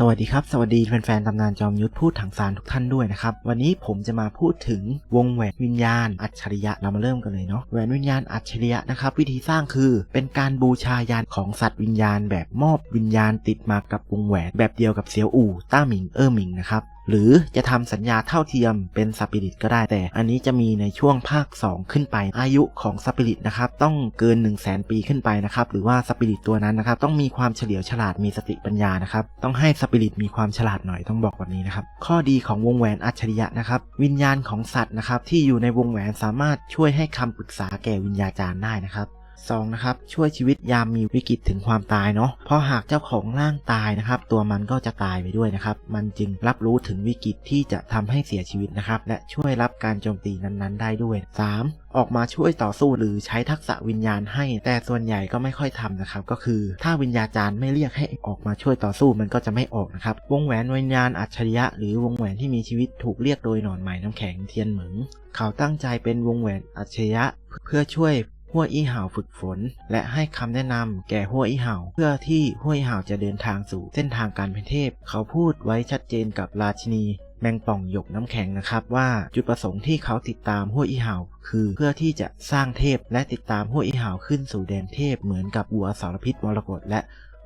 สวัสดีครับ สวัสดีแฟนๆตำนานจอมยุทธพูดถังซานทุกท่านด้วยนะครับ วันนี้ผมจะมาพูดถึงวงแหวนวิญญาณอัจฉริยะเรามาเริ่มกันเลยเนาะแหวนวิญญาณอัจฉริยะนะครับ วิธีสร้างคือเป็นการบูชายันของสัตว์วิญญาณ แบบมอบวิญญาณติดมากับวงแหวนแบบเดียวกับเสียวอู่ต้าหมิงเออหมิงนะครับ หรือจะทำสัญญาเท่าเทียมเป็นสปิริตก็ได้แต่ อันนี้จะมีในช่วงภาค 2 ขึ้นไป อายุของสปิริตนะครับต้องเกิน 1 0 0 0 0แปีขึ้นไปนะครับหรือว่าสปิริตตัวนั้นนะครับต้องมีความเฉลียวฉลาดมีสติปัญญานะครับต้องให้สปิริตมีความฉลาดหน่อยต้องบอกแบบนี้นะครับข้อดีของวงแหวนอัจฉริยะนะครับวิญญาณของสัตว์นะครับที่อยู่ในวงแหวนสามารถช่วยให้คำปรึกษาแก่วิญญาจารย์ได้นะครับ สองนะครับช่วยชีวิตยามมีวิกฤตถึงความตายเนาะเพราะหากเจ้าของร่างตายนะครับ ตัวมันก็จะตายไปด้วยนะครับ มันจึงรับรู้ถึงวิกฤตที่จะทำให้เสียชีวิตนะครับ และช่วยรับการโจมตีนั้นๆ ได้ด้วย 3. ออกมาช่วยต่อสู้หรือใช้ทักษะวิญญาณให้ แต่ส่วนใหญ่ก็ไม่ค่อยทำนะครับ ก็คือถ้าวิญญาจารย์ไม่เรียกให้ออกมาช่วยต่อสู้มันก็จะไม่ออกนะครับ วงแหวนวิญญาณอัจฉริยะหรือวงแหวนที่มีชีวิตถูกเรียกโดยหนอนไหมน้ำแข็งเทียนเหมิงเขาตั้งใจเป็นวงแหวนอัจฉริยะเพื่อช่วย หัวอี้ห่าฝึกฝน และให้คำแนะนำแก่หัวอี้ห่า เพื่อที่หัวอี้ห่าจะเดินทางสู่เส้นทางการเป็นเทพ เขาพูดไว้ชัดเจนกับราชินีแมงป่องหยกน้ำแข็งนะครับว่าจุดประสงค์ที่เขาติดตามหัวอี้ห่าคือเพื่อที่จะสร้างเทพและติดตามหัวอี้ห่าขึ้นสู่แดนเทพเหมือนกับวัวสารพิษมรกตและ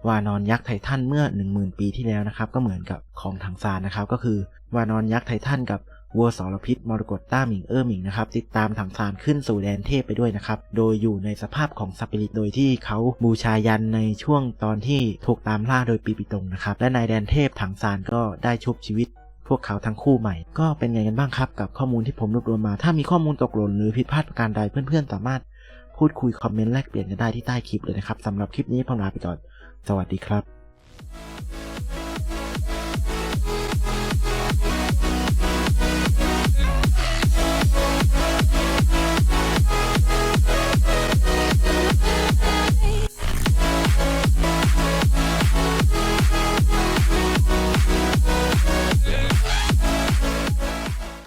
วานอนยักษ์ไททันเมื่อ 10,000 ปีที่แล้วนะครับก็เหมือนกับของถังซานนะครับก็คือวานอนยักษ์ไททันกับ วัวสรพิษมรกตต้าหมิงเออหมิงนะครับติดตามถังซานขึ้นสู่แดนเทพไปด้วยนะครับโดยอยู่ในสภาพของสปิริตโดยที่เขาบูชายันในช่วงตอนที่ถูกตามล่าโดยปีปิตงนะครับและในแดนเทพถังซานก็ได้ชุบชีวิตพวกเขาทั้งคู่ใหม่ก็เป็นไงกันบ้างครับ กับข้อมูลที่ผมรวบรวมมา ถ้ามีข้อมูลตกหล่นหรือผิดพลาดประการใดเพื่อนๆ สามารถพูดคุยคอมเมนต์แลกเปลี่ยนกันได้ที่ใต้คลิปเลยนะครับสำหรับคลิปนี้ผมลาไปก่อน สวัสดีครับ